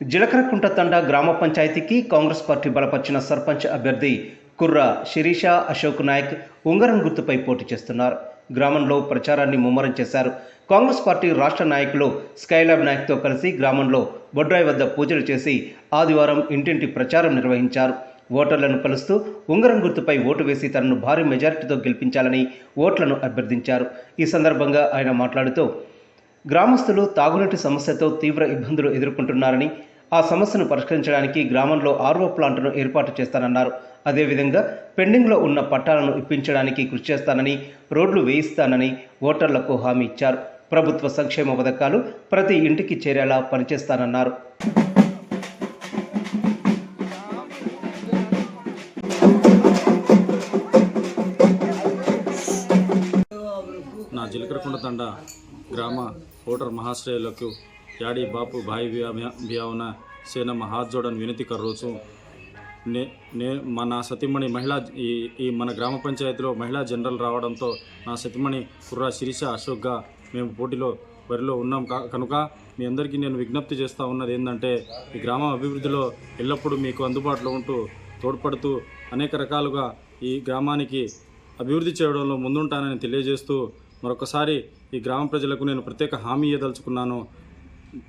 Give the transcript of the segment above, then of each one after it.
జిలకరకుంట తండా గ్రామ పంచాయతీకి కాంగ్రెస్ పార్టీ బలపరిచిన సర్పంచ్ అభ్యర్థి కుర్ర శిరీష అశోక్ నాయక్ ఉంగరం గుర్తుపై పోటీ చేస్తున్నారు. గ్రామంలో ప్రచారాన్ని ముమ్మరం చేశారు. కాంగ్రెస్ పార్టీ రాష్ట్ర నాయకులు స్కైలాబ్ నాయక్తో కలిసి గ్రామంలో బొడ్రాయి వద్ద పూజలు చేసి ఆదివారం ఇంటింటి ప్రచారం నిర్వహించారు. ఓటర్లను కలుస్తూ ఉంగరం గుర్తుపై ఓటు వేసి తనను భారీ మెజారిటీతో గెలిపించాలని ఓట్లను అభ్యర్థించారు. ఈ సందర్భంగా ఆయన మాట్లాడుతూ గ్రామస్తులు తాగునీటి సమస్యతో తీవ్ర ఇబ్బందులు ఎదుర్కొంటున్నారని ఆ సమస్యను పరిష్కరించడానికి గ్రామంలో ఆర్ఓ ప్లాంట్ను ఏర్పాటు చేస్తానన్నారు. అదేవిధంగా పెండింగ్లో ఉన్న పట్టాలను ఇప్పించడానికి కృషి చేస్తానని రోడ్లు వేయిస్తానని ఓటర్లకు హామీ ఇచ్చారు. ప్రభుత్వ సంక్షేమ పథకాలు ప్రతి ఇంటికి చేరేలా పనిచేస్తానన్నారు. నా తండ గ్రామ ఓటర్ మహాశ్రయులకు యాడి బాపు భాయి బియావున సేనమ్మ హాత్ జోడన్ వినతి కర్రోచు నే నే మన సతీమణి మహిళా ఈ ఈ మన గ్రామ పంచాయతీలో మహిళా జనరల్ రావడంతో నా సతీమణి కుర్రా శిరీష అశోక్గా మేము పోటీలో బరిలో ఉన్నాం. కా- కనుక మీ అందరికీ నేను విజ్ఞప్తి చేస్తూ ఉన్నది ఏంటంటే ఈ గ్రామం అభివృద్ధిలో ఎల్లప్పుడూ మీకు అందుబాటులో ఉంటూ తోడ్పడుతూ అనేక రకాలుగా ఈ గ్రామానికి అభివృద్ధి చేయడంలో ముందుంటానని తెలియజేస్తూ మరొకసారి ఈ గ్రామ ప్రజలకు నేను ప్రత్యేక హామీ ఇవ్వదలుచుకున్నాను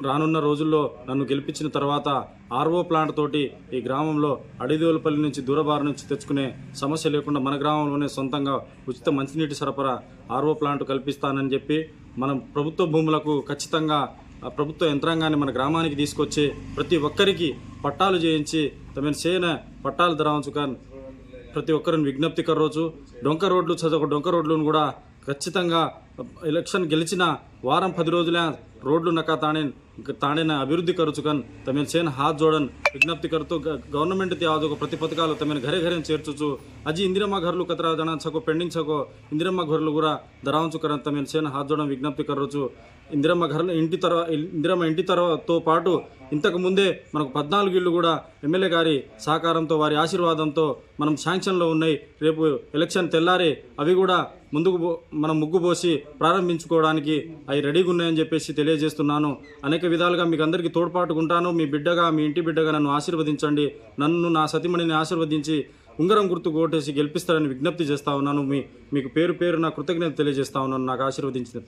రానున్న రోజుల్లో నన్ను గెలిపించిన తర్వాత ఆర్ఓ ప్లాంట్ తోటి ఈ గ్రామంలో అడిదేవులపల్లి నుంచి దూరబారు నుంచి తెచ్చుకునే సమస్య లేకుండా మన గ్రామంలోనే సొంతంగా ఉచిత మంచినీటి సరఫరా ఆర్ఓ ప్లాంట్ కల్పిస్తానని చెప్పి మనం ప్రభుత్వ భూములకు ఖచ్చితంగా ప్రభుత్వ యంత్రాంగాన్ని మన గ్రామానికి తీసుకొచ్చి ప్రతి ఒక్కరికి పట్టాలు చేయించి తమ సేన పట్టాలు ధరాంచుకాన్ ప్రతి ఒక్కరిని విజ్ఞప్తి రోజు డొంక రోడ్లు చదువు డొంక రోడ్లను కూడా ఖచ్చితంగా ఎలక్షన్ గెలిచిన వారం పది రోజుల రోడ్లు నక తానే తానే అభివృద్ధి కరుచుకన్ తమిళ సేన్ హాత్ జోడన్ విజ్ఞప్తి కరుతూ గవర్నమెంట్ యాదొక ప్రతి పథకాలు తమిన ఘరే ఘరే చేర్చుచు అజి ఇందిరమ్మ ఘర్లు కతరా జన పెండింగ్ చకో ఇందిరమ్మ ఘర్లు కూడా ధరాంచు కరన్ తమిళ సేన్ హాత్ జోడన్ విజ్ఞప్తి కరచు ఇందిరమ్మ ఘర్లు ఇంటి తర్వాత ఇందిరమ్మ ఇంటి తర్వాతతో పాటు ఇంతకు ముందే మనకు పద్నాలుగు ఇళ్ళు కూడా ఎమ్మెల్యే గారి సహకారంతో వారి ఆశీర్వాదంతో మనం శాంక్షన్లో ఉన్నాయి. రేపు ఎలక్షన్ తెల్లారి అవి కూడా ముందుకు పో- మనం ముగ్గు పోసి ప్రారంభించుకోవడానికి అవి రెడీగా ఉన్నాయని చెప్పేసి తెలియజేస్తున్నాను. అనేక విధాలుగా మీకు అందరికీ తోడ్పాటుగా ఉంటాను మీ బిడ్డగా మీ ఇంటి బిడ్డగా నన్ను ఆశీర్వదించండి. నన్ను నా సతిమణిని ఆశీర్వదించి ఉంగరం గుర్తు కోటేసి గెలిపిస్తారని విజ్ఞప్తి చేస్తా ఉన్నాను. మీ మీకు పేరు పేరు నా కృతజ్ఞత తెలియజేస్తా ఉన్నాను. నాకు ఆశీర్వదించిన